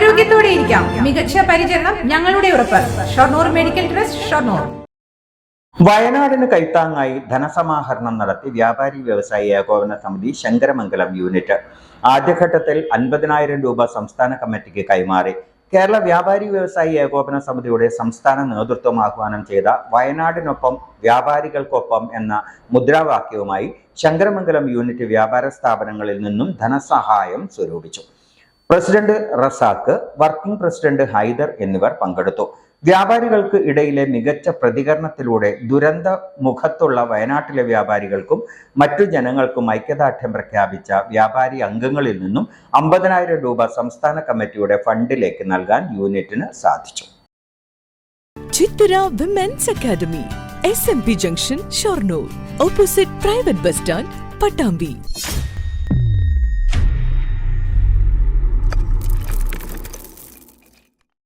ആരോഗ്യത്തോടെ ഇരിക്കാം. മികച്ച പരിചരണം ഞങ്ങളുടെ ഉറപ്പ്. Shoranur medical trust Shoranur. വയനാടിന് കൈത്താങ്ങായി ധനസമാഹരണം നടത്തി വ്യാപാരി വ്യവസായി ഏകോപന സമിതി ശങ്കരമംഗലം യൂണിറ്റ്. ആദ്യഘട്ടത്തിൽ അൻപതിനായിരം രൂപ സംസ്ഥാന കമ്മിറ്റിക്ക് കൈമാറി. കേരള വ്യാപാരി വ്യവസായി ഏകോപന സമിതിയുടെ സംസ്ഥാന നേതൃത്വം ആഹ്വാനം ചെയ്ത വയനാടിനൊപ്പം വ്യാപാരികൾക്കൊപ്പം എന്ന മുദ്രാവാക്യവുമായി ശങ്കരമംഗലം യൂണിറ്റ് വ്യാപാര സ്ഥാപനങ്ങളിൽ നിന്നും ധനസഹായം സ്വരൂപിച്ചു. President Razak working president Haider എന്നിവർ പങ്കെടുത്തു. വ്യാപാരികൾക്ക് ഇടയിലെ മികച്ച പ്രതികരണത്തിലൂടെ ദുരന്ത മുഖത്തുള്ള വയനാട്ടിലെ വ്യാപാരികൾക്കും മറ്റു ജനങ്ങൾക്കും ഐക്യദാർഢ്യം പ്രഖ്യാപിച്ച വ്യാപാരി അംഗങ്ങളിൽ നിന്നും അമ്പതിനായിരം രൂപ സംസ്ഥാന കമ്മിറ്റിയുടെ ഫണ്ടിലേക്ക് നൽകാൻ യൂണിറ്റിന് സാധിച്ചു. Chithara women's academy S M P junction Shoranur opposite private bus stand Pattambi